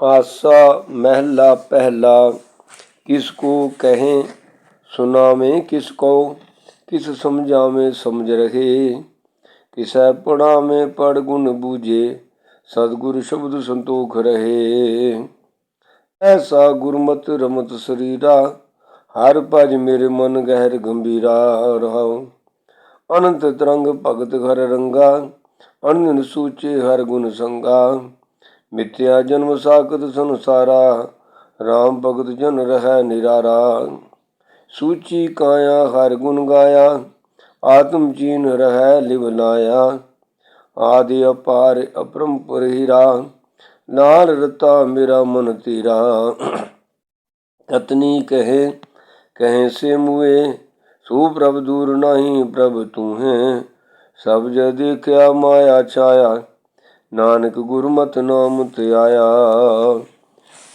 आसा महला पहला, किसको कहें सुनावे किसको, किस समझावे समझ रहे। किसै पढ़ावे पढ़ गुण बूझे, सदगुरु शब्द संतोख रहे। ऐसा गुरमत रमत शरीरा, हर भज मेरे मन गहर गंभीरा रहो अनंत तरंग भगत घर रंगा, अनंत सूचे हर गुण संगा। ਮਿੱਥਿਆ ਜਨਮ ਸਾਖਤ ਸੰਸਾਰਾ ਰਾਮ ਭਗਤ ਜਨ ਰਹਿ ਨਿਰਾਰਾ। ਸੂਚੀ ਕਾਇਆ ਹਰ ਗੁਣ ਗਾਇਆ, ਆਤਮ ਜੀਨ ਰਹਿ ਲਿਵ ਲਾਇਆ। ਆਦਿ ਅਪਾਰ ਅਪਰੰਪਰ ਹੀਰਾ ਨਾਲ ਰਤਾ ਮੇਰਾ ਮਨ ਤੇਰਾ। ਕਤਨੀ ਕਹੇ ਕਹੇ ਸੇ ਮੂਏ ਸੂ ਪ੍ਰਭ ਦੂਰ ਨਹੀਂ ਪ੍ਰਭ ਤੂੰ ਹੈ ਸਭ ਜੇ ਦੇਖਿਆ ਮਾਇਆ ਛਾਇਆ ਨਾਨਕ ਗੁਰਮਤਿ ਨਾਮ ਤੇ ਆਇਆ।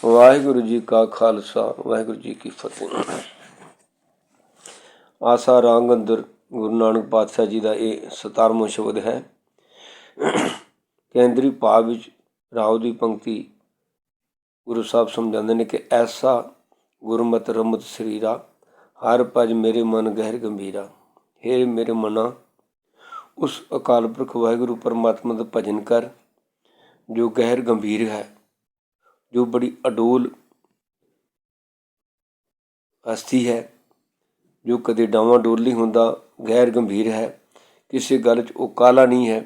ਵਾਹਿਗੁਰੂ ਜੀ ਕਾ ਖਾਲਸਾ, ਵਾਹਿਗੁਰੂ ਜੀ ਕੀ ਫਤਿਹ। ਆਸਾ ਰਾਂਗ ਅੰਦਰ ਗੁਰੂ ਨਾਨਕ ਪਾਤਸ਼ਾਹ ਜੀ ਦਾ ਇਹ 17ਵਾਂ ਸ਼ਬਦ ਹੈ। ਕੇਂਦਰੀ ਭਾਵ ਵਿੱਚ ਰਾਉ ਦੀ ਪੰਕਤੀ ਗੁਰੂ ਸਾਹਿਬ ਸਮਝਾਉਂਦੇ ਨੇ ਕਿ ਐਸਾ ਗੁਰਮਤਿ ਰਮਤ ਸਰੀਰਾ, ਹਰ ਭਜ ਮੇਰੇ ਮਨ ਗਹਿਰ ਗੰਭੀਰਾ। हे ਮੇਰੇ ਮਨਾ, ਉਸ ਅਕਾਲ ਪੁਰਖ ਵਾਹਿਗੁਰੂ ਪਰਮਾਤਮਾ ਦਾ ਭਜਨ ਕਰ ਜੋ ਗਹਿਰ ਗੰਭੀਰ ਹੈ, ਜੋ ਬੜੀ ਅਡੋਲ ਹਸਤੀ ਹੈ, ਜੋ ਕਦੇ ਡਾਵਾਂ ਡੋਲ ਨਹੀਂ ਹੁੰਦਾ, ਗਹਿਰ ਗੰਭੀਰ ਹੈ। ਕਿਸੇ ਗੱਲ 'ਚ ਉਹ ਕਾਲਾ ਨਹੀਂ ਹੈ।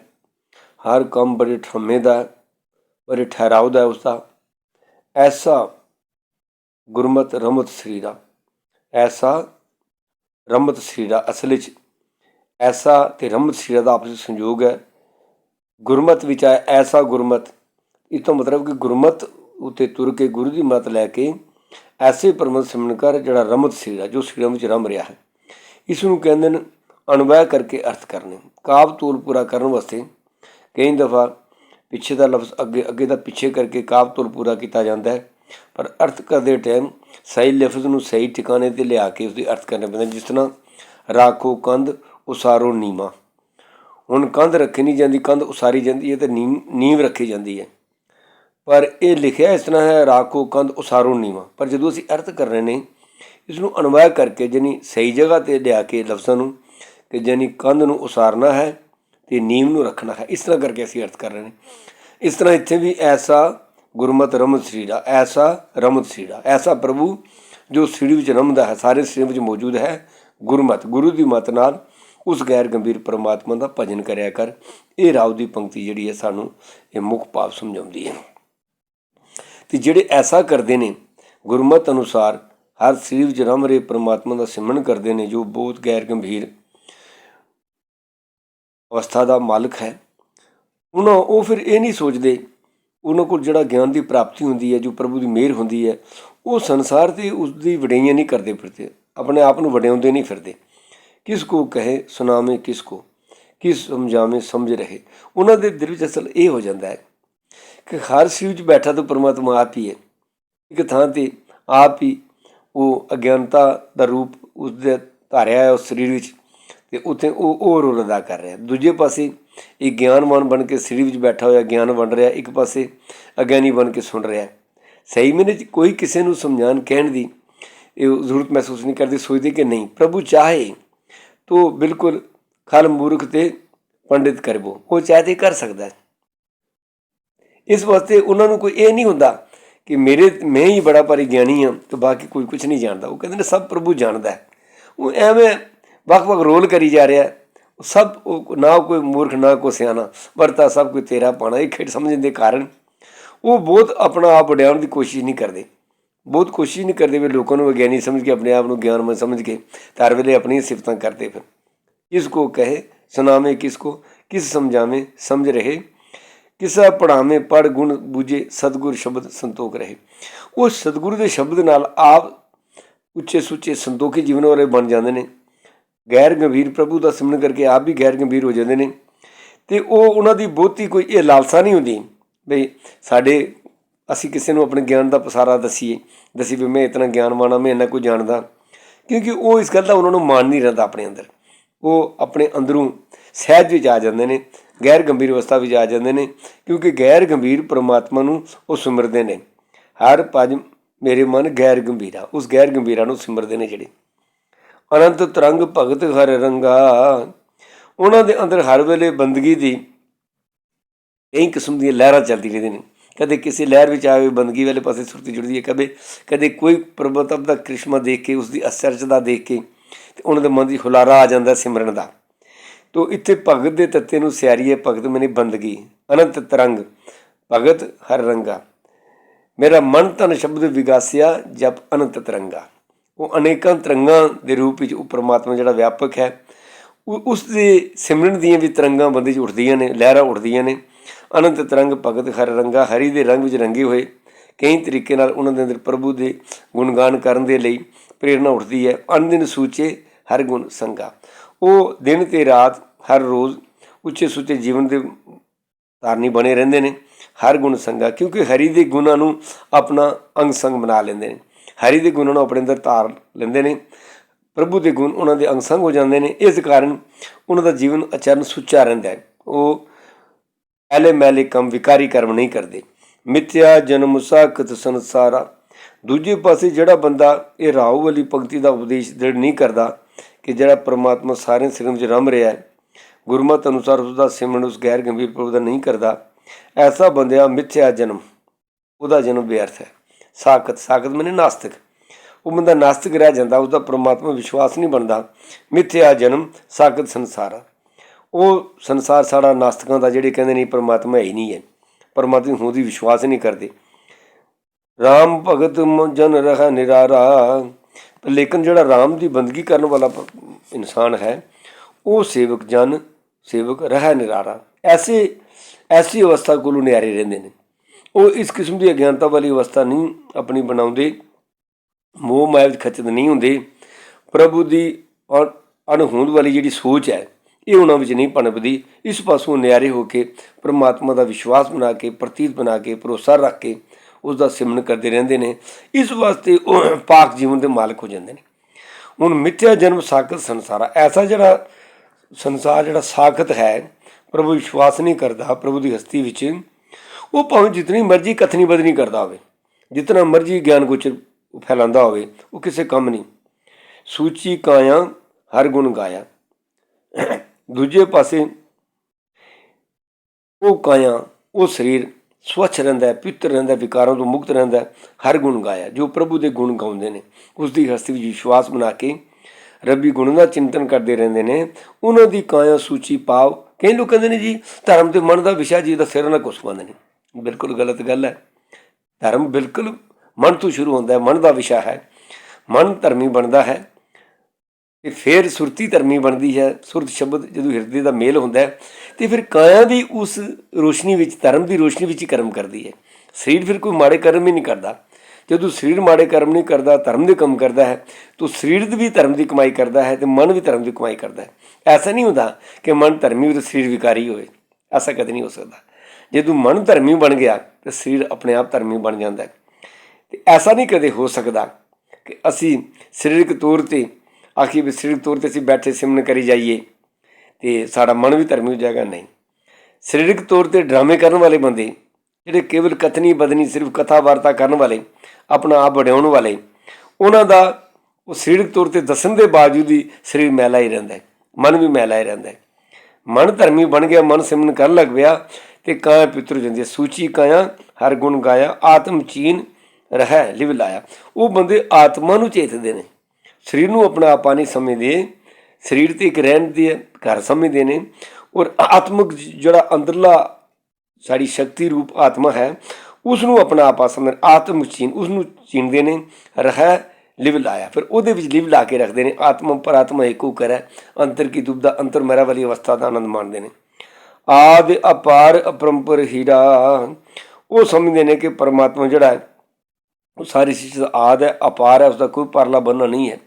ਹਰ ਕੰਮ ਬੜੇ ਠੰਮੇ ਦਾ ਬੜੇ ਠਹਿਰਾਉ ਦਾ ਹੈ ਉਸ ਦਾ ਐਸਾ ਗੁਰਮਤ ਰਮਤ ਸਰੀਰਾ ਐਸਾ ਰਮਤ ਸਰੀਰਾ ਅਸਲ 'ਚ, ਐਸਾ ਤੇ ਰਮਤ ਸਰੀਰਾ ਦਾ ਆਪਸ ਵਿੱਚ ਸੰਯੋਗ ਹੈ। ਗੁਰਮਤ ਵਿੱਚ ਹੈ ਐਸਾ ਗੁਰਮਤ। ਇਹ ਤੋਂ ਮਤਲਬ ਕਿ ਗੁਰਮਤ ਉਤੇ ਤੁਰ ਕੇ ਗੁਰੂ ਦੀ ਮਤ ਲੈ ਕੇ ਐਸੇ ਪਰਮਤ ਸਿਮਰਨ ਕਰ ਜਿਹੜਾ ਰਮਤ ਸਰੀਰਾ ਜੋ ਸਰੀਰਾਂ ਵਿੱਚ ਰਮ ਰਿਹਾ ਹੈ। ਇਸ ਨੂੰ ਕਹਿੰਦੇ ਨੇ ਅਨਵੈ ਕਰਕੇ ਅਰਥ ਕਰਨੇ। ਕਾਵ ਤੋਲ ਪੂਰਾ ਕਰਨ ਵਾਸਤੇ ਕਈ ਦਫਾ ਪਿੱਛੇ ਦਾ ਲਫ਼ਜ਼ ਅੱਗੇ ਅੱਗੇ ਦਾ ਪਿੱਛੇ ਕਰਕੇ ਕਾਵ ਤੋਲ ਪੂਰਾ ਕੀਤਾ ਜਾਂਦਾ ਹੈ। ਪਰ ਅਰਥ ਕਰਦੇ ਟਾਈਮ ਸਹੀ ਲਫ਼ਜ਼ ਨੂੰ ਸਹੀ ਟਿਕਾਣੇ ਤੇ ਲਿਆ ਕੇ ਉਸ ਦੀ ਅਰਥ ਕਰਨੇ ਪੈਂਦਾ ਜਿਸ ਤਰ੍ਹਾਂ ਰਾਖੋ ਕੰਧ, ਉਸਾਰੋ ਨੀਮਾ ਹੁਣ ਕੰਧ ਰੱਖੀ ਨਹੀਂ ਜਾਂਦੀ, ਕੰਧ ਉਸਾਰੀ ਜਾਂਦੀ ਹੈ ਤੇ ਨੀਂਹ ਨੀਂਵ ਰੱਖੀ ਜਾਂਦੀ ਹੈ। ਪਰ ਇਹ ਲਿਖਿਆ ਇਸ ਤਰ੍ਹਾਂ ਹੈ, ਰਾਖੋ ਕੰਧ ਉਸਾਰੋ ਨੀਵਾ। ਪਰ ਜਦੋਂ ਅਸੀਂ ਅਰਥ ਕਰ ਰਹੇ ਨੇ ਇਸ ਨੂੰ ਅਨੁਵਾਦ ਕਰਕੇ ਜਾਨੀ ਸਹੀ ਜਗ੍ਹਾ ਤੇ ਲਿਆ ਕੇ ਲਫ਼ਜ਼ਾਂ ਨੂੰ ਕਿ ਜਾਨੀ ਕੰਧ ਨੂੰ ਉਸਾਰਨਾ ਹੈ ਤੇ ਨੀਂਵ ਨੂੰ ਰੱਖਣਾ ਹੈ। ਇਸ ਤਰ੍ਹਾਂ ਕਰਕੇ ਅਸੀਂ ਅਰਥ ਕਰ ਰਹੇ ਨੇ। ਇਸ ਤਰ੍ਹਾਂ ਇੱਥੇ ਵੀ ਐਸਾ ਗੁਰਮਤ ਰਮਤ ਸ੍ਰੀਰਾ ਐਸਾ ਰਮਤ ਸ੍ਰੀਰਾ ਐਸਾ ਪ੍ਰਭੂ ਜੋ ਸ੍ਰੀ ਵਿੱਚ ਰਮਦਾ ਹੈ, ਸਾਰੇ ਸ੍ਰੀ ਵਿੱਚ ਮੌਜੂਦ ਹੈ, ਗੁਰਮਤ, ਗੁਰੂ ਦੀ ਮਤ ਨਾਲ ਉਸ ਗੈਰ ਗੰਭੀਰ ਪਰਮਾਤਮਾ ਦਾ ਭਜਨ ਕਰਿਆ ਕਰ। ਇਹ ਰਾਉ ਦੀ ਪੰਕਤੀ ਜਿਹੜੀ ਹੈ ਸਾਨੂੰ ਇਹ ਮੁੱਖ ਭਾਵ ਸਮਝਾਉਂਦੀ ਹੈ। ਤੇ ਜਿਹੜੇ ਐਸਾ ਕਰਦੇ ਨੇ, ਗੁਰਮਤ ਅਨੁਸਾਰ ਹਰ ਸਰੀਰ ਵਿੱਚ ਰਮ ਰਹੇ ਪਰਮਾਤਮਾ ਦਾ ਸਿਮਰਨ ਕਰਦੇ ਨੇ, ਜੋ ਬਹੁਤ ਗੈਰ ਗੰਭੀਰ ਅਵਸਥਾ ਦਾ ਮਾਲਕ ਹੈ। ਉਹਨਾਂ ਉਹ ਫਿਰ ਇਹ ਨਹੀਂ ਸੋਚਦੇ, ਉਹਨਾਂ ਕੋਲ ਜਿਹੜਾ ਗਿਆਨ ਦੀ ਪ੍ਰਾਪਤੀ ਹੁੰਦੀ ਹੈ, ਜੋ ਪ੍ਰਭੂ ਦੀ ਮਿਹਰ ਹੁੰਦੀ ਹੈ, ਉਹ ਸੰਸਾਰ ਤੇ ਉਸ ਦੀ ਵਡਿਆਈਆਂ ਨਹੀਂ ਕਰਦੇ ਫਿਰਦੇ। ਆਪਣੇ ਆਪ ਨੂੰ ਵਡਿਆਉਂਦੇ ਨਹੀਂ ਫਿਰਦੇ। ਕਿਸ ਕੋ ਕਹੇ ਸੁਨਾਵੇਂ ਕਿਸ ਕੋ, ਕਿਸ ਸਮਝਾਵੇਂ ਸਮਝ ਰਹੇ। ਉਹਨਾਂ ਦੇ ਦਿਲ ਵਿੱਚ ਅਸਲ ਇਹ ਹੋ ਜਾਂਦਾ ਹੈ ਕਿ ਹਰ ਸਿਰ ਵਿੱਚ ਬੈਠਾ ਤਾਂ ਪਰਮਾਤਮਾ ਆਪ ਹੀ ਹੈ। ਇੱਕ ਥਾਂ ਤੇ ਆਪ ਹੀ ਉਹ ਅਗਿਆਨਤਾ ਦਾ ਰੂਪ ਉਸ ਦੇ ਧਾਰਿਆ ਹੈ ਉਸ ਸਰੀਰ ਵਿੱਚ ਤੇ ਉੱਥੇ ਉਹ ਉਹ ਰੋਲ ਅਦਾ ਕਰ ਰਿਹਾ ਦੂਜੇ ਪਾਸੇ ਇਹ ਗਿਆਨਵਾਨ ਬਣ ਕੇ ਸਰੀਰ ਵਿੱਚ ਬੈਠਾ ਹੋਇਆ ਗਿਆਨ ਵੰਡ ਰਿਹਾ, ਇੱਕ ਪਾਸੇ ਅਗਿਆਨੀ ਬਣ ਕੇ ਸੁਣ ਰਿਹਾ ਸਹੀ ਮੈਨੇ ਕੋਈ ਕਿਸੇ ਨੂੰ ਸਮਝਾਣ, ਕਹਿਣ ਦੀ ਇਹ ਜ਼ਰੂਰਤ ਮਹਿਸੂਸ ਨਹੀਂ ਕਰਦੇ, ਸੋਚਦੇ ਕਿ ਨਹੀਂ, ਪ੍ਰਭੂ ਚਾਹੇ ਤੋ ਬਿਲਕੁਲ ਖਲ ਮੂਰਖ ਤੇ ਪੰਡਿਤ ਕਰਬੋ ਉਹ ਚਾਹੇ ਤੇ ਕਰ ਸਕਦਾ ਹੈ। ਇਸ ਵਾਸਤੇ ਉਹਨਾਂ ਨੂੰ ਕੋਈ ਇਹ ਨਹੀਂ ਹੁੰਦਾ ਕਿ ਮੇਰੇ, ਮੈਂ ਹੀ ਬੜਾ ਭਾਰੀ ਗਿਆਨੀ ਹਾਂ ਤੇ ਬਾਕੀ ਕੋਈ ਕੁਝ ਨਹੀਂ ਜਾਣਦਾ। ਉਹ ਕਹਿੰਦੇ ਨੇ ਸਭ ਪ੍ਰਭੂ ਜਾਣਦਾ ਹੈ। ਉਹ ਐਵੇਂ ਵੱਖ-ਵੱਖ ਰੋਲ ਕਰੀ ਜਾ ਰਿਹਾ ਸਭ, ਉਹ ਨਾ ਕੋਈ ਮੂਰਖ, ਨਾ ਕੋ ਸਿਆਣਾ। ਵਰਤਾ ਸਭ ਕੋਈ ਤੇਰਾ ਪਾਣਾ। ਇਹ ਖੇਡ ਸਮਝਣ ਦੇ ਕਾਰਨ ਉਹ ਬਹੁਤ ਆਪਣਾ ਆਪ ਵਡਿਆਉਣ ਦੀ ਕੋਸ਼ਿਸ਼ ਨਹੀਂ ਕਰਦੇ। ਬਹੁਤ ਕੋਸ਼ਿਸ਼ ਨਹੀਂ ਕਰਦੇ ਵੀ ਲੋਕਾਂ ਨੂੰ ਵਿਗਿਆਨੀ ਸਮਝ ਕੇ, ਆਪਣੇ ਆਪ ਨੂੰ ਗਿਆਨਮਨ ਸਮਝ ਕੇ ਹਰ ਵੇਲੇ ਆਪਣੀਆਂ ਸਿਫਤਾਂ ਕਰਦੇ ਫਿਰ। ਕਿਸ ਕੋ ਕਹੇ ਸੁਨਾਵੇਂ ਕਿਸ ਕੋ, ਕਿਸ ਸਮਝਾਵੇਂ, ਸਮਝ ਰਹੇ। ਕਿਸਾ ਪੜਾਵੇਂ ਪੜ ਗੁਣ ਬੂਝੇ, ਸਤਗੁਰ ਸ਼ਬਦ ਸੰਤੋਖ ਰਹੇ। ਉਹ ਸਤਗੁਰੂ ਦੇ ਸ਼ਬਦ ਨਾਲ ਆਪ ਉੱਚੇ ਸੁੱਚੇ ਸੰਤੋਖੀ ਜੀਵਨ ਵਾਲੇ ਬਣ ਜਾਂਦੇ ਨੇ। ਗੈਰ ਗੰਭੀਰ ਪ੍ਰਭੂ ਦਾ ਸਿਮਰਨ ਕਰਕੇ ਆਪ ਵੀ ਗੈਰ ਗੰਭੀਰ ਹੋ ਜਾਂਦੇ ਨੇ। ਤੇ ਉਹ ਉਹਨਾਂ ਦੀ ਬਹੁਤੀ ਕੋਈ ਇਹ ਲਾਲਸਾ ਨਹੀਂ ਹੁੰਦੀ ਬਈ ਸਾਡੇ ਅਸੀਂ ਕਿਸੇ ਨੂੰ ਆਪਣੇ ਗਿਆਨ ਦਾ ਪਸਾਰਾ ਦਸੀਏ, ਦਸੀ ਵੀ ਮੈਂ ਇਤਨਾ ਗਿਆਨਵਾਨ ਹਾਂ ਮੈਂ ਇੰਨਾ ਕੁਝ ਜਾਣਦਾ। ਕਿਉਂਕਿ ਉਹ ਇਸ ਗੱਲ ਦਾ ਉਹਨਾਂ ਨੂੰ ਮਾਣ ਨਹੀਂ ਰਹਿੰਦਾ ਆਪਣੇ ਅੰਦਰ। ਉਹ ਆਪਣੇ ਅੰਦਰੋਂ ਸਹਿਜ ਵਿੱਚ ਆ ਜਾਂਦੇ ਨੇ, ਗੈਰ ਗੰਭੀਰ ਅਵਸਥਾ ਵਿੱਚ ਆ ਜਾਂਦੇ ਨੇ, ਕਿਉਂਕਿ ਗੈਰ ਗੰਭੀਰ ਪ੍ਰਮਾਤਮਾ ਨੂੰ ਉਹ ਸਿਮਰਦੇ ਨੇ। ਹਰ ਭਜ ਮੇਰੇ ਮਨ ਗੈਰ ਗੰਭੀਰਾ ਉਸ ਗੈਰ ਗੰਭੀਰਾ ਨੂੰ ਸਿਮਰਦੇ ਨੇ ਜਿਹੜੇ। ਅਨੰਤ ਤਰੰਗ ਭਗਤ ਹਰ ਰੰਗਾ। ਉਹਨਾਂ ਦੇ ਅੰਦਰ ਹਰ ਵੇਲੇ ਬੰਦਗੀ ਦੀ ਕਈ ਕਿਸਮ ਦੀਆਂ ਲਹਿਰਾਂ ਚੱਲਦੀ ਰਹਿੰਦੀਆਂ ਨੇ। ਕਦੇ ਕਿਸੇ ਲਹਿਰ ਵਿੱਚ ਆਏ ਹੋਏ ਬੰਦਗੀ ਵਾਲੇ ਪਾਸੇ ਸੁਰਤੀ ਜੁੜਦੀ ਹੈ, ਕਦੇ ਕਦੇ ਕੋਈ ਪ੍ਰਭਤਵ ਦਾ ਕ੍ਰਿਸ਼ਮਾ ਦੇਖ ਕੇ ਉਸ ਦੀ ਅਸਰਜਦਾ ਦੇਖ ਕੇ, ਤੇ ਉਹਨਾਂ ਦੇ ਮਨ ਦੀ ਹੁਲਾਰਾ ਆ ਜਾਂਦਾ ਸਿਮਰਨ ਦਾ। ਤੋ ਇੱਥੇ ਭਗਤ ਦੇ ਤੱਤੇ ਨੂੰ ਸਿਆਰੀ ਹੈ, ਭਗਤ ਮੈਨੇ ਬੰਦਗੀ, ਅਨੰਤ ਤਰੰਗ, ਭਗਤ ਹਰ ਰੰਗਾ। ਮੇਰਾ ਮਨ ਤਨ ਸ਼ਬਦ ਵਿਗਾਸਿਆ, ਜਪ ਅਨੰਤ ਤਰੰਗਾ। ਉਹ ਅਨੇਕਾਂ ਤਰੰਗਾਂ ਦੇ ਰੂਪ ਵਿੱਚ ਉਹ ਪ੍ਰਮਾਤਮਾ ਜਿਹੜਾ ਵਿਆਪਕ ਹੈ ਉਹ- ਉਸ ਦੇ ਸਿਮਰਨ ਦੀਆਂ ਵੀ ਤਰੰਗਾਂ ਬੰਦੇ 'ਚ ਉੱਠਦੀਆਂ ਨੇ, ਲਹਿਰਾਂ ਉੱਠਦੀਆਂ ਨੇ। ਅਨੰਤ ਤਰੰਗ ਭਗਤ ਹਰ ਰੰਗਾ, ਹਰੀ ਦੇ ਰੰਗ ਵਿੱਚ ਰੰਗੇ ਹੋਏ। ਕਈ ਤਰੀਕੇ ਨਾਲ ਉਹਨਾਂ ਦੇ ਅੰਦਰ ਪ੍ਰਭੂ ਦੇ ਗੁਣਗਾਨ ਕਰਨ ਦੇ ਲਈ ਪ੍ਰੇਰਣਾ ਉੱਠਦੀ ਹੈ। ਅਨੰਦਿਨ ਸੂਚੇ ਹਰ ਗੁਣ ਸੰਗਾ। ਉਹ ਦਿਨ ਤੇ ਰਾਤ ਹਰ ਰੋਜ਼ ਉੱਚੇ ਸੁੱਚੇ ਜੀਵਨ ਦੇ ਧਾਰਨੀ ਬਣੇ ਰਹਿੰਦੇ ਨੇ, ਹਰ ਗੁਣ ਸੰਗਾ, ਕਿਉਂਕਿ ਹਰੀ ਦੇ ਗੁਣਾਂ ਨੂੰ ਆਪਣਾ ਅੰਗ ਸੰਗ ਬਣਾ ਲੈਂਦੇ ਨੇ। ਹਰੀ ਦੇ ਗੁਣਾਂ ਨੂੰ ਆਪਣੇ ਅੰਦਰ ਧਾਰ ਲੈਂਦੇ ਨੇ। ਪ੍ਰਭੂ ਦੇ ਗੁਣ ਉਹਨਾਂ ਦੇ ਅੰਗ ਸੰਗ ਹੋ ਜਾਂਦੇ ਨੇ। ਇਸ ਕਾਰਨ ਉਹਨਾਂ ਦਾ ਜੀਵਨ ਅਚਰਨ, ਸੁੱਚਾ ਰਹਿੰਦਾ ਹੈ। ਉਹ ਐਲੇ ਮੈਲੇ ਕੰਮ ਵਿਕਾਰੀ ਕਰਮ ਨਹੀਂ ਕਰਦੇ। ਮਿੱਥਿਆ, ਜਨਮ, ਸਾਖਤ, ਸੰਸਾਰਾ। ਦੂਜੇ ਪਾਸੇ ਜਿਹੜਾ ਬੰਦਾ ਇਹ ਰਾਹੂ ਵਾਲੀ ਪੰਕਤੀ ਦਾ ਉਪਦੇਸ਼ ਦ੍ਰਿੜ ਨਹੀਂ ਕਰਦਾ ਕਿ ਜਿਹੜਾ ਪ੍ਰਮਾਤਮਾ ਸਾਰੇ ਸਿਰਮ ਵਿੱਚ ਰਮ ਰਿਹਾ ਹੈ, ਗੁਰਮਤ ਅਨੁਸਾਰ ਉਸ ਦਾ ਸਿਮਰਨ ਉਸ ਗੈਰ ਗੰਭੀਰ ਪ੍ਰਭੂ ਦਾ ਨਹੀਂ ਕਰਦਾ, ਐਸਾ ਬੰਦਿਆ ਮਿੱਥਿਆ, ਜਨਮ, ਉਹਦਾ ਜਨਮ ਬੇਅਰਥ ਹੈ। ਸਾਖਤ ਸਾਖਤ ਮੈਨੇ ਨਾਸਤਿਕ। ਉਹ ਬੰਦਾ ਨਾਸਤਿਕ ਰਹਿ ਜਾਂਦਾ ਉਸ ਦਾ ਪ੍ਰਮਾਤਮਾ ਵਿਸ਼ਵਾਸ ਨਹੀਂ ਬਣਦਾ। ਮਿੱਥਿਆ, ਜਨਮ, ਸਾਖਤ, ਸੰਸਾਰਾ। ਉਹ ਸੰਸਾਰ ਸਾਡਾ ਨਾਸਤਕਾਂ ਦਾ ਜਿਹੜੇ ਕਹਿੰਦੇ ਨਹੀਂ ਪਰਮਾਤਮਾ ਹੈ ਹੀ ਨਹੀਂ ਹੈ। ਪਰਮਾਤਮਾ ਹੋਂਦ ਦੀ ਵਿਸ਼ਵਾਸ ਨਹੀਂ ਕਰਦੇ। ਰਾਮ ਭਗਤ ਜਨ ਰਹਾ ਨਿਰਾਰਾ। ਲੇਕਿਨ ਜਿਹੜਾ ਰਾਮ ਦੀ ਬੰਦਗੀ ਕਰਨ ਵਾਲਾ ਇਨਸਾਨ ਹੈ, ਉਹ ਸੇਵਕ ਜਨ, ਸੇਵਕ ਰਹਾ ਨਿਰਾਰਾ। ਐਸੇ, ਐਸੀ ਅਵਸਥਾ ਕੋਲੋਂ ਨਿਆਰੇ ਰਹਿੰਦੇ ਨੇ। ਉਹ ਇਸ ਕਿਸਮ ਦੀ ਅਗਿਆਨਤਾ ਵਾਲੀ ਅਵਸਥਾ ਨਹੀਂ ਆਪਣੀ ਬਣਾਉਂਦੇ। ਮੋਹ ਮਾਇਆ ਵਿੱਚ ਖਚਤ ਨਹੀਂ ਹੁੰਦੇ। ਪ੍ਰਭੂ ਦੀ ਅਣ- ਅਣਹੋਂਦ ਵਾਲੀ ਜਿਹੜੀ ਸੋਚ ਹੈ ਇਹ ਉਹਨਾਂ ਵਿੱਚ ਨਹੀਂ ਪਨਪਦੀ। ਇਸ ਪਾਸੋਂ ਨਿਆਰੇ ਹੋ ਕੇ ਪ੍ਰਮਾਤਮਾ ਦਾ ਵਿਸ਼ਵਾਸ ਬਣਾ ਕੇ, ਪ੍ਰਤੀਤ ਬਣਾ ਕੇ, ਭਰੋਸਾ ਰੱਖ ਕੇ ਉਸ ਦਾ ਸਿਮਰਨ ਕਰਦੇ ਰਹਿੰਦੇ ਨੇ। ਇਸ ਵਾਸਤੇ ਉਹ ਪਾਕ ਜੀਵਨ ਦੇ ਮਾਲਕ ਹੋ ਜਾਂਦੇ ਨੇ। ਹੁਣ ਮਿੱਥਿਆ ਜਨਮ ਸਾਖਤ ਸੰਸਾਰਾ ਐਸਾ ਜਿਹੜਾ ਸੰਸਾਰ, ਜਿਹੜਾ ਸਾਖਤ ਹੈ, ਪ੍ਰਭੂ ਵਿਸ਼ਵਾਸ ਨਹੀਂ ਕਰਦਾ, ਪ੍ਰਭੂ ਦੀ ਹਸਤੀ ਵਿੱਚ, ਉਹ ਭਾਵੇਂ ਜਿਤਨੀ ਮਰਜ਼ੀ ਕਥਨੀ ਬਦਨੀ ਕਰਦਾ ਹੋਵੇ, ਜਿਤਨਾ ਮਰਜ਼ੀ ਗਿਆਨ ਗੋਚਰ ਫੈਲਾਉਂਦਾ ਹੋਵੇ, ਉਹ ਕਿਸੇ ਕੰਮ ਨਹੀਂ। ਸੂਚੀ ਕਾਇਆ, ਹਰ ਗੁਣ ਗਾਇਆ। ਦੂਜੇ ਪਾਸੇ ਉਹ ਕਾਇਆ, ਉਹ ਸਰੀਰ ਸਵੱਛ ਰਹਿੰਦਾ ਹੈ, ਪਵਿੱਤਰ ਰਹਿੰਦਾ ਹੈ, ਵਿਕਾਰਾਂ ਤੋਂ ਮੁਕਤ ਰਹਿੰਦਾ ਹੈ, ਹਰ ਗੁਣ ਗਾਇਆ ਜੋ ਪ੍ਰਭੂ ਦੇ ਗੁਣ ਗਾਉਂਦੇ ਨੇ। ਉਸ ਦੀ ਹਸਤੀ ਵਿੱਚ ਵਿਸ਼ਵਾਸ ਬਣਾ ਕੇ ਰੱਬੀ ਗੁਣ ਦਾ ਚਿੰਤਨ ਕਰਦੇ ਰਹਿੰਦੇ ਨੇ। ਉਹਨਾਂ ਦੀ ਕਾਇਆ ਸੂਚੀ ਪਾਓ। ਕਈ ਲੋਕ ਕਹਿੰਦੇ ਨੇ ਜੀ, ਧਰਮ ਤੇ ਮਨ ਦਾ ਵਿਸ਼ਾ ਜੀ ਦਾ ਸਿਰ ਨਾਲ ਕੁਛ ਬੰਦ ਨਹੀਂ ਬਿਲਕੁਲ ਗਲਤ ਗੱਲ ਹੈ। ਧਰਮ ਬਿਲਕੁਲ ਮਨ ਤੋਂ ਸ਼ੁਰੂ ਹੁੰਦਾ ਹੈ, ਮਨ ਦਾ ਵਿਸ਼ਾ ਹੈ। ਮਨ ਧਰਮੀ ਬਣਦਾ ਹੈ। ਤੇ ਫਿਰ ਸੁਰਤੀ ਧਰਮੀ ਬਣਦੀ ਹੈ, ਸੁਰਤ ਸ਼ਬਦ ਜਦੋਂ ਹਿਰਦੇ ਦਾ ਮੇਲ ਹੁੰਦਾ ਹੈ, ਤੇ ਫਿਰ ਕਾਇਆ ਵੀ ਉਸ ਰੋਸ਼ਨੀ ਵਿੱਚ, ਧਰਮ ਦੀ ਰੋਸ਼ਨੀ ਵਿੱਚ ਹੀ ਕਰਮ ਕਰਦੀ ਹੈ। ਸਰੀਰ ਫਿਰ ਕੋਈ ਮਾੜੇ ਕਰਮ ਹੀ ਨਹੀਂ ਕਰਦਾ। ਜਦੋਂ ਸਰੀਰ ਮਾੜੇ ਕਰਮ ਨਹੀਂ ਕਰਦਾ, ਧਰਮ ਦੇ ਕੰਮ ਕਰਦਾ ਹੈ, ਤਾਂ ਸਰੀਰ ਵੀ ਧਰਮ ਦੀ ਕਮਾਈ ਕਰਦਾ ਹੈ ਤੇ ਮਨ ਵੀ ਧਰਮ ਦੀ ਕਮਾਈ ਕਰਦਾ ਹੈ। ਐਸਾ ਨਹੀਂ ਹੁੰਦਾ ਕਿ ਮਨ ਧਰਮੀ ਤੇ ਸਰੀਰ ਵਿਕਾਰੀ ਹੋਵੇ। ਐਸਾ ਕਦੇ ਨਹੀਂ ਹੋ ਸਕਦਾ। ਜਦੋਂ ਮਨ ਧਰਮੀ ਬਣ ਗਿਆ, ਤੇ ਸਰੀਰ ਆਪਣੇ ਆਪ ਧਰਮੀ ਬਣ ਜਾਂਦਾ ਹੈ। ਤੇ ਐਸਾ ਨਹੀਂ ਕਦੇ ਹੋ ਸਕਦਾ ਕਿ ਅਸੀਂ ਸਰੀਰਕ ਤੌਰ ਤੇ ਆਖੀ ਵੀ ਸਰੀਰਕ ਤੌਰ ਤੇ ਅਸੀਂ ਬੈਠੇ ਸਿਮਨ ਕਰੀ ਜਾਈਏ। ਤੇ ਸਾਡਾ ਮਨ ਵੀ ਧਰਮੀ ਹੋ ਜਾਏਗਾ, ਨਹੀਂ। ਸਰੀਰਕ ਤੌਰ ਤੇ ਡਰਾਮੇ ਕਰਨ ਵਾਲੇ ਬੰਦੇ, ਜਿਹੜੇ ਕੇਵਲ ਕਥਨੀ ਬਦਨੀ ਸਿਰਫ ਕਥਾ ਵਾਰਤਾ ਕਰਨ ਵਾਲੇ, ਆਪਣਾ ਆਪ ਵਡਿਆਉਣ ਵਾਲੇ, ਉਹਨਾਂ ਦਾ ਉਹ ਸਰੀਰਕ ਤੌਰ ਤੇ ਦੱਸਣ ਦੇ ਬਾਵਜੂਦ ਹੀ ਸਰੀਰ ਮੈਲਾ ਹੀ ਰਹਿੰਦਾ ਹੈ, ਮਨ ਵੀ ਮੈਲਾ ਹੀ ਰਹਿੰਦਾ ਹੈ। ਮਨ ਧਰਮੀ ਬਣ ਗਿਆ, ਮਨ ਸਿਮਰਨ ਕਰਨ ਲੱਗ ਪਿਆ, ਤੇ ਕਾਇਆ ਪਿਤਰ ਜਾਂਦੀ ਹੈ। ਸੂਚੀ ਕਾਇਆ, ਹਰ ਗੁਣ ਗਾਇਆ, ਆਤਮ ਚੀਨ, ਰਹਿ, ਲਿਵ ਲਾਇਆ। ਉਹ ਬੰਦੇ ਆਤਮਾ ਨੂੰ ਚੇਤਦੇ ਨੇ। ਸਰੀਰ ਨੂੰ ਆਪਣਾ ਆਪਾ ਨਹੀਂ ਸਮਝਦੇ ਸਰੀਰ ਤੇ ਇੱਕ ਰਹਿਣ ਦੀ ਘਰ ਸਮਝਦੇ ਨੇ। ਔਰ ਆਤਮਿਕ ਜਿਹੜਾ ਅੰਦਰਲਾ ਸਾਡੀ ਸ਼ਕਤੀ ਰੂਪ ਆਤਮਾ ਹੈ ਉਸ ਨੂੰ ਆਪਣਾ ਆਪਾ ਸਮਝ ਆਤਮ ਚੀਨ ਉਸ ਨੂੰ ਚੀਨਦੇ ਨੇ। ਰਹਿ, ਲਿਵ ਲਾਇਆ। ਫਿਰ ਉਹਦੇ ਵਿੱਚ ਲਿਵ ਲਾ ਕੇ ਰੱਖਦੇ ਨੇ। ਆਤਮਾ ਇੱਕੋ ਏਕੋ ਕਰੈ ਅੰਤਰ ਕੀ ਦੁਬਦਾ ਅੰਤਰ ਮਹਿਰਾ ਵਾਲੀ ਅਵਸਥਾ ਦਾ ਆਨੰਦ ਮਾਣਦੇ ਨੇ। ਆਦ, ਅਪਾਰ, ਅਪਰੰਪਰ, ਹੀਰਾ। ਉਹ ਸਮਝਦੇ ਨੇ ਕਿ ਪਰਮਾਤਮਾ ਜਿਹੜਾ ਹੈ, ਉਹ ਸਾਰੀ ਚੀਜ਼ ਦਾ ਆਦ ਹੈ, ਅਪਾਰ ਹੈ ਉਸ ਦਾ ਕੋਈ ਪਰਲਾ ਬੰਨਾ ਨਹੀਂ ਹੈ।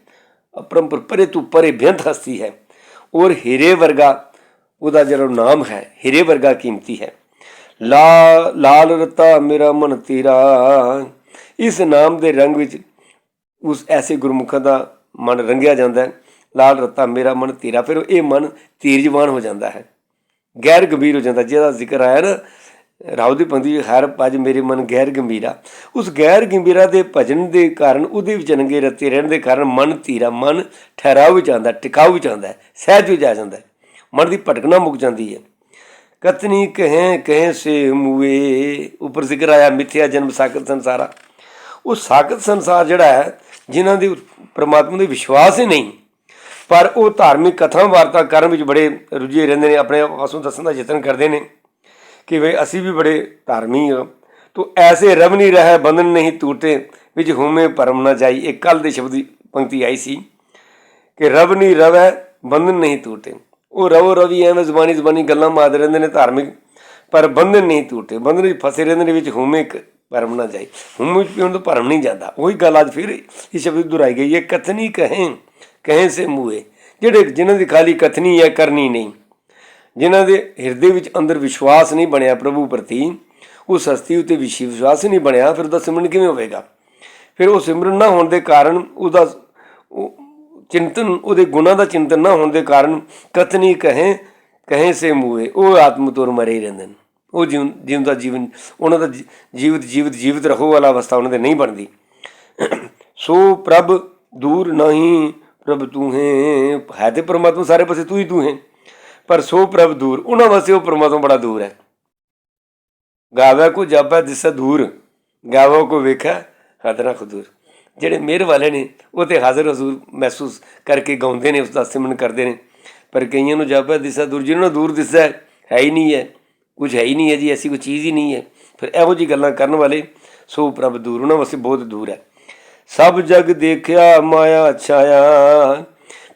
ਅਪਰੰਪਰ ਪਰੇ ਤੋਂ ਪਰੇ ਬੇਅੰਤ ਹਸਤੀ ਹੈ ਔਰ ਹੀਰੇ ਵਰਗਾ ਉਹਦਾ ਜਿਹੜਾ ਨਾਮ ਹੈ ਹੀਰੇ ਵਰਗਾ ਕੀਮਤੀ ਹੈ ਲਾ ਲਾਲ ਰਤਾ ਮੇਰਾ ਮਨ ਤੇਰਾ ਇਸ ਨਾਮ ਦੇ ਰੰਗ ਵਿੱਚ ਉਸ ਐਸੇ ਗੁਰਮੁਖਾਂ ਦਾ ਮਨ ਰੰਗਿਆ ਜਾਂਦਾ ਹੈ ਲਾਲ ਰਤਾ ਮੇਰਾ ਮਨ ਤੇਰਾ ਫਿਰ ਇਹ ਮਨ ਤੀਰਜਵਾਨ ਹੋ ਜਾਂਦਾ ਹੈ ਗੈਰ ਗੰਭੀਰ ਹੋ ਜਾਂਦਾ ਜਿਹਦਾ ਜ਼ਿਕਰ ਆਇਆ ਨਾ ਰਾਉ ਦੀ ਪੰਦੀ ਹਰ ਪਜ ਮੇਰੇ ਮਨ ਗੈਰ ਗੰਭੀਰਾ। ਉਸ ਗੈਰ ਗੰਭੀਰਾ ਦੇ ਭਜਨ ਦੇ ਕਾਰਨ ਉਹਦੇ ਵਿੱਚ ਨੰਗੇ ਰਤੇ ਰਹਿਣ ਦੇ ਕਾਰਨ ਮਨ ਧੀਰਾ ਮਨ ਠਹਿਰਾਉ ਵਿੱਚ ਆਉਂਦਾ ਟਿਕਾਉ ਵਿੱਚ ਆਉਂਦਾ ਹੈ, ਸਹਿਜ ਵਿੱਚ ਆ ਜਾਂਦਾ ਮਨ ਦੀ ਭਟਕਣਾ ਮੁੱਕ ਜਾਂਦੀ ਹੈ। ਕਤਨੀ ਕਹੇ ਕਹੇ ਸੇ ਮੂਏ ਉੱਪਰ ਜ਼ਿਕਰ ਆਇਆ ਮਿਥਿਆ ਜਨਮ ਸਾਕਤ ਸੰਸਾਰਾ। ਉਹ ਸਾਕਤ ਸੰਸਾਰ ਜਿਹੜਾ ਹੈ ਜਿਨ੍ਹਾਂ ਦੀ ਪ੍ਰਮਾਤਮਾ ਦੇ ਵਿਸ਼ਵਾਸ ਹੀ ਨਹੀਂ ਪਰ ਉਹ ਧਾਰਮਿਕ ਕਥਾ ਵਾਰਤਾ ਕਰਨ ਵਿੱਚ ਬੜੇ ਰੁੱਝੇ ਰਹਿੰਦੇ ਨੇ ਆਪਣੇ ਆਸੋਂ ਦੱਸਣ ਦਾ ਯਤਨ ਕਰਦੇ ਨੇ। ਕਿ ਵੇ ਅਸੀਂ ਵੀ ਬੜੇ ਧਾਰਮੀ ਹਾਂ। ਤੋ ਐਸੇ ਰਵ ਨਹੀਂ ਰਹਿ, ਬੰਧਨ ਨਹੀਂ ਟੂਟੇ, ਵਿੱਚ ਹੂਮੇ ਭਰਮ ਨਾ ਜਾਈ। ਇਹ ਕੱਲ ਦੇ ਸ਼ਬਦ ਦੀ ਪੰਕਤੀ ਆਈ ਸੀ ਕਿ ਰਬ ਨਹੀਂ ਰਵੈ, ਬੰਧਨ ਨਹੀਂ ਟੂਟੇ। ਉਹ ਰਵੋ ਰਵੀ ਐਵੇਂ ਜ਼ਬਾਨੀ ਜ਼ਬਾਨੀ ਗੱਲਾਂ ਮਾਰਦੇ ਰਹਿੰਦੇ ਨੇ ਧਾਰਮਿਕ, ਪਰ ਬੰਧਨ ਨਹੀਂ ਟੂਟੇ। ਬੰਧਨ ਵਿੱਚ ਫਸੇ ਰਹਿੰਦੇ ਨੇ, ਵਿੱਚ ਹੂਮੇ ਭਰਮ ਨਾ ਜਾਈ। ਹੂਮ ਵਿੱਚ ਪਿਉਣ ਤੋਂ ਭਰਮ ਨਹੀਂ ਜਾਂਦਾ। ਉਹੀ ਗੱਲ ਅੱਜ ਫਿਰ ਇਹ ਸ਼ਬਦ ਦੁਹਰਾਈ ਗਈ ਹੈ, ਕਥਨੀ ਕਹੇ ਕਹੇ ਸੇ ਮੂਏ ਜਿਹੜੇ ਜਿਨ੍ਹਾਂ ਦੀ ਖਾਲੀ ਕਥਨੀ ਹੈ, ਕਰਨੀ ਨਹੀਂ। ਜਿਨ੍ਹਾਂ ਦੇ ਹਿਰਦੇ ਵਿੱਚ ਅੰਦਰ ਵਿਸ਼ਵਾਸ ਨਹੀਂ ਬਣਿਆ ਪ੍ਰਭੂ ਪ੍ਰਤੀ ਉਸ ਹਸਤੀ ਉਤੇ ਵਿਸ਼ਵਾਸ ਨਹੀਂ ਬਣਿਆ, ਫਿਰ ਉਹਦਾ ਸਿਮਰਨ ਕਿਵੇਂ ਹੋਵੇਗਾ? ਫਿਰ ਉਹ ਸਿਮਰਨ ਨਾ ਹੋਣ ਦੇ ਕਾਰਨ ਉਹਦਾ ਚਿੰਤਨ, ਉਹਦੇ ਗੁਣਾਂ ਦਾ ਚਿੰਤਨ ਨਾ ਹੋਣ ਦੇ ਕਾਰਨ ਕਤਨੀ ਕਹੇ ਕਹੇ ਸੇ ਮੂਏ ਉਹ ਆਤਮ ਤੁਰ ਮਰੇ ਹੀ ਰਹਿੰਦੇ ਨੇ। ਉਹ ਜੀਵਨ ਜੀਵਨ ਦਾ ਜੀਵਨ, ਉਹਨਾਂ ਦਾ ਜੀਵਤ ਜੀਵਤ ਜੀਵਤ ਰਹੋ ਵਾਲਾ ਅਵਸਥਾ ਉਹਨਾਂ ਦੇ ਨਹੀਂ ਬਣਦੀ। ਸੋ ਪ੍ਰਭ ਦੂਰ ਨਹੀਂ, ਪ੍ਰਭ ਤੂੰ ਹੈ ਹੈ ਤੇ ਪ੍ਰਮਾਤਮਾ ਸਾਰੇ ਪਾਸੇ ਤੂੰ ਹੀ ਤੂੰ ਹੈ। ਪਰ ਸੋ ਪ੍ਰਭ ਦੂਰ, ਉਹਨਾਂ ਵਾਸਤੇ ਉਹ ਪਰਮਾਤਮਾ ਬੜਾ ਦੂਰ ਹੈ। ਗਾਵੇ ਕੋ ਜਾਪੈ ਦਿਸੈ ਦੂਰ, ਗਾਵੋ ਕੋ ਵੇਖੈ ਹਦਰਾ ਖਦੂਰ ਜਿਹੜੇ ਮਿਹਰ ਵਾਲੇ ਨੇ, ਉਹ ਤੇ ਹਾਜ਼ਰ ਹਜ਼ੂਰ ਮਹਿਸੂਸ ਕਰਕੇ ਗਾਉਂਦੇ ਨੇ, ਉਸ ਦਾ ਸਿਮਰਨ ਕਰਦੇ ਨੇ। ਪਰ ਕਈਆਂ ਨੂੰ ਜਾਪੈ ਦਿਸੈ ਦੂਰ, ਜਿਹਨਾਂ ਨੂੰ ਦੂਰ ਦਿਸਦਾ ਹੈ ਹੀ ਨਹੀਂ ਹੈ, ਕੁਝ ਹੈ ਹੀ ਨਹੀਂ ਹੈ ਜੀ, ਐਸੀ ਕੋਈ ਚੀਜ਼ ਹੀ ਨਹੀਂ ਹੈ। ਫਿਰ ਇਹੋ ਜੀ ਗੱਲਾਂ ਕਰਨ ਵਾਲੇ ਸੋ ਪ੍ਰਭ ਦੂਰ, ਉਹਨਾਂ ਵਾਸਤੇ ਬਹੁਤ ਦੂਰ ਹੈ। ਸਭ ਜਗ ਦੇਖਿਆ, ਮਾਇਆ ਛਾਇਆ,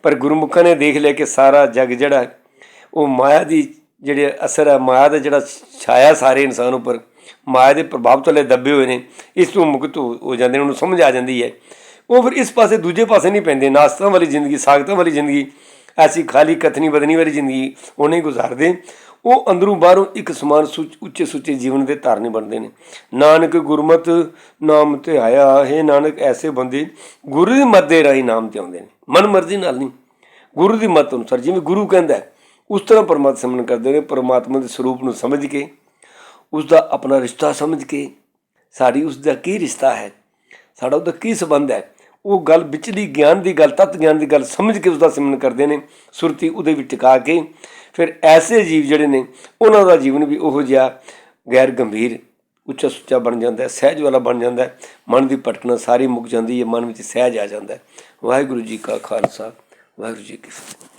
ਪਰ ਗੁਰਮੁਖਾਂ ਨੇ ਦੇਖ ਲਿਆ ਕਿ ਸਾਰਾ ਜਗ ਜਿਹੜਾ ਉਹ ਮਾਇਆ ਦੀ ਜਿਹੜੇ ਅਸਰ ਹੈ ਮਾਇਆ ਦਾ ਜਿਹੜਾ ਛਾਇਆ ਸਾਰੇ ਇਨਸਾਨ ਉੱਪਰ ਮਾਇਆ ਦੇ ਪ੍ਰਭਾਵ ਤਲੇ ਦੱਬੇ ਹੋਏ ਨੇ ਇਸ ਤੋਂ ਮੁਕਤ ਹੋ ਜਾਂਦੇ ਨੇ ਉਹਨੂੰ ਸਮਝ ਆ ਜਾਂਦੀ ਹੈ। ਉਹ ਫਿਰ ਇਸ ਪਾਸੇ ਦੂਜੇ ਪਾਸੇ ਨਹੀਂ ਪੈਂਦੇ ਨਾਸਤਾਂ ਵਾਲੀ ਜ਼ਿੰਦਗੀ ਸਾਗਤਾਂ ਵਾਲੀ ਜ਼ਿੰਦਗੀ ਐਸੀ ਖਾਲੀ ਕਥਨੀ ਬਦਨੀ ਵਾਲੀ ਜ਼ਿੰਦਗੀ ਉਹ ਨਹੀਂ ਗੁਜ਼ਾਰਦੇ। ਉਹ ਅੰਦਰੋਂ ਬਾਹਰੋਂ ਇੱਕ ਸਮਾਨ ਸੁੱਚ- ਉੱਚੇ ਸੁੱਚੇ ਜੀਵਨ ਦੇ ਧਾਰਨੀ ਬਣਦੇ ਨੇ। ਨਾਨਕ ਗੁਰਮਤ ਨਾਮ ਤੇ ਆਇਆ ਹੈ ਨਾਨਕ ਐਸੇ ਬੰਦੇ ਗੁਰੂ ਦੀ ਮੱਤ ਦੇ ਰਾਹੀਂ ਨਾਮ ਤੇ ਆਉਂਦੇ ਨੇ। ਮਨ ਮਰਜ਼ੀ ਨਾਲ ਨਹੀਂ। ਗੁਰੂ ਦੀ ਮੱਤ ਅਨੁਸਾਰ ਜਿਵੇਂ ਗੁਰੂ ਕਹਿੰਦਾ ਹੈ, ਉਸ ਤਰ੍ਹਾਂ ਪਰਮਾਤਮਾ ਸਿਮਰਨ ਕਰਦੇ ਨੇ, ਪਰਮਾਤਮਾ ਦੇ ਸਰੂਪ ਨੂੰ ਸਮਝ ਕੇ ਉਸ ਦਾ ਆਪਣਾ ਰਿਸ਼ਤਾ ਸਮਝ ਕੇ, ਸਾਡੀ ਉਸ ਦਾ ਕੀ ਰਿਸ਼ਤਾ ਹੈ, ਸਾਡਾ ਉਹਦਾ ਕੀ ਸੰਬੰਧ ਹੈ, ਉਹ ਗੱਲ ਵਿਚਲੀ ਗਿਆਨ ਦੀ ਗੱਲ, ਤਤ ਗਿਆਨ ਦੀ ਗੱਲ ਸਮਝ ਕੇ ਉਸ ਦਾ ਸਿਮਰਨ ਕਰਦੇ ਨੇ, ਸੁਰਤੀ ਉਹਦੇ ਵਿੱਚ ਟਿਕਾ ਕੇ, ਫਿਰ ਐਸੇ ਜੀਵ ਜਿਹੜੇ ਨੇ, ਉਹਨਾਂ ਦਾ ਜੀਵਨ ਵੀ ਉਹੋ ਜਿਹਾ ਗੈਰ ਗੰਭੀਰ, ਉੱਚਾ ਸੁੱਚਾ ਬਣ ਜਾਂਦਾ ਹੈ, ਸਹਿਜ ਵਾਲਾ ਬਣ ਜਾਂਦਾ ਹੈ, ਮਨ ਦੀ ਭਟਕਣਾ ਸਾਰੀ ਮੁੱਕ ਜਾਂਦੀ ਹੈ, ਮਨ ਵਿੱਚ ਸਹਿਜ ਆ ਜਾਂਦਾ ਹੈ। ਵਾਹਿਗੁਰੂ ਜੀ ਕਾ ਖਾਲਸਾ, ਵਾਹਿਗੁਰੂ ਜੀ ਕੀ ਫਤਿਹ।